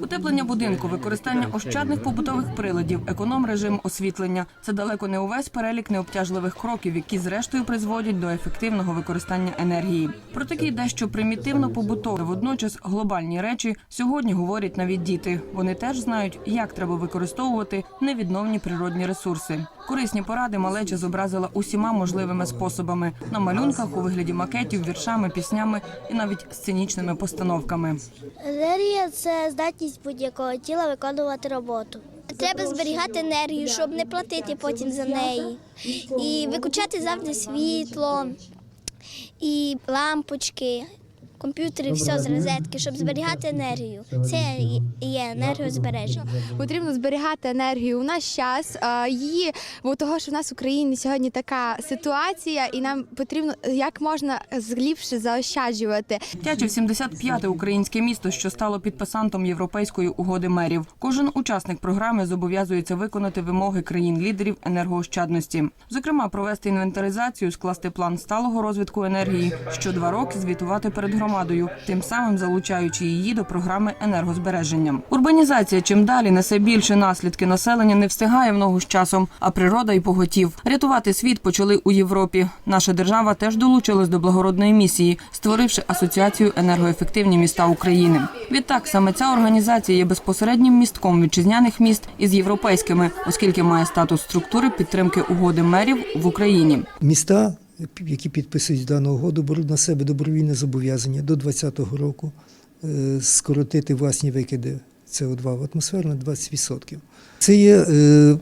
Утеплення будинку, використання ощадних побутових приладів, економ режим освітлення це далеко не увесь перелік необтяжливих кроків, які зрештою призводять до ефективного використання енергії. Про такі дещо примітивно побутові, водночас глобальні речі сьогодні говорять навіть діти. Вони теж знають, як треба використовувати невідновні природні ресурси. Корисні поради малеча зобразила усіма можливими способами на малюнках у вигляді макетів, віршами, піснями і навіть сценічними постановками. Енергія це здатність будь-якого тіла виконувати роботу. Треба зберігати енергію, щоб не платити потім за неї. І виключати завжди світло, і лампочки, комп'ютери, все з розетки, щоб зберігати енергію. Це є енергозбереження. Потрібно зберігати енергію у наш час. Її бо того, що в нас в Україні сьогодні така ситуація, і нам потрібно як можна ліпше заощаджувати. Тячів 75-те українське місто, що стало підписантом Європейської угоди мерів. Кожен учасник програми зобов'язується виконати вимоги країн-лідерів енергоощадності, зокрема, провести інвентаризацію, скласти план сталого розвитку енергії, що два роки звітувати перед громадою, тим самим залучаючи її до програми енергозбереження. Урбанізація чим далі несе більше наслідки. Населення не встигає в ногу з часом, а природа й поготів. Рятувати світ почали у Європі. Наша держава теж долучилась до благородної місії, створивши асоціацію енергоефективні міста України. Відтак саме ця організація є безпосереднім містком вітчизняних міст із європейськими, оскільки має статус структури підтримки угоди мерів в Україні. Міста, які підписують дану угоду, беруть на себе добровільне зобов'язання до 2020 року е, скоротити власні викиди СО2 в атмосферу на 20%. Це є е,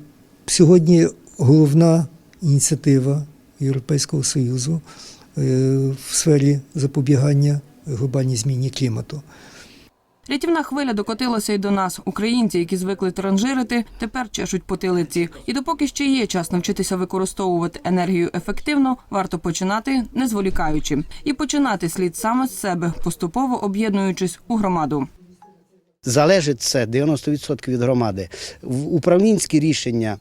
сьогодні головна ініціатива Європейського Союзу е, в сфері запобігання глобальній зміні клімату. Рятівна хвиля докотилася й до нас. Українці, які звикли транжирити, тепер чешуть потилиці. І допоки ще є час навчитися використовувати енергію ефективно, варто починати не зволікаючи. І починати слід саме з себе, поступово об'єднуючись у громаду. Залежить це 90% від громади. Управлінські рішення,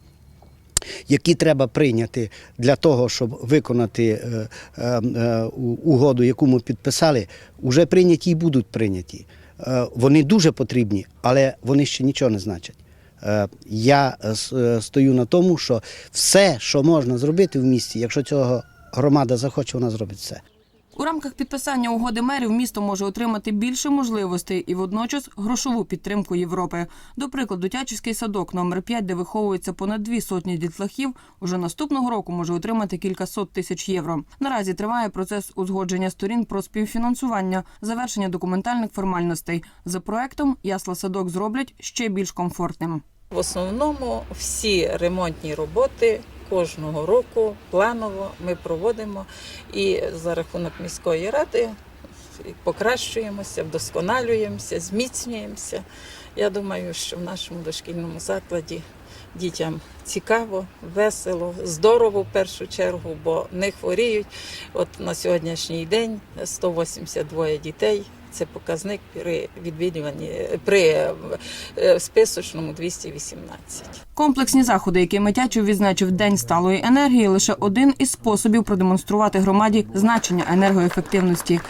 які треба прийняти для того, щоб виконати е, е, е, угоду, яку ми підписали, вже прийняті і будуть прийняті. Е, Вони дуже потрібні, але вони ще нічого не значать. Е, Я е, стою на тому, що все, що можна зробити в місті, якщо цього громада захоче, вона зробить все. У рамках підписання угоди мерів місто може отримати більше можливостей і водночас грошову підтримку Європи. До прикладу, Тячівський садок номер 5 де виховується понад дві сотні дітлахів, уже наступного року може отримати кількасот тисяч євро. Наразі триває процес узгодження сторін про співфінансування, завершення документальних формальностей. За проектом ясла садок зроблять ще більш комфортним. В основному всі ремонтні роботи кожного року планово ми проводимо. І за рахунок міської ради покращуємося, вдосконалюємося, зміцнюємося. Я думаю, що в нашому дошкільному закладі дітям цікаво, весело, здорово в першу чергу, бо не хворіють. От на сьогоднішній день 182 дітей. Це показник при відвідуванні при е, списочному 218. Комплексні заходи, які Митячів відзначив День сталої енергії, лише один із способів продемонструвати громаді значення енергоефективності.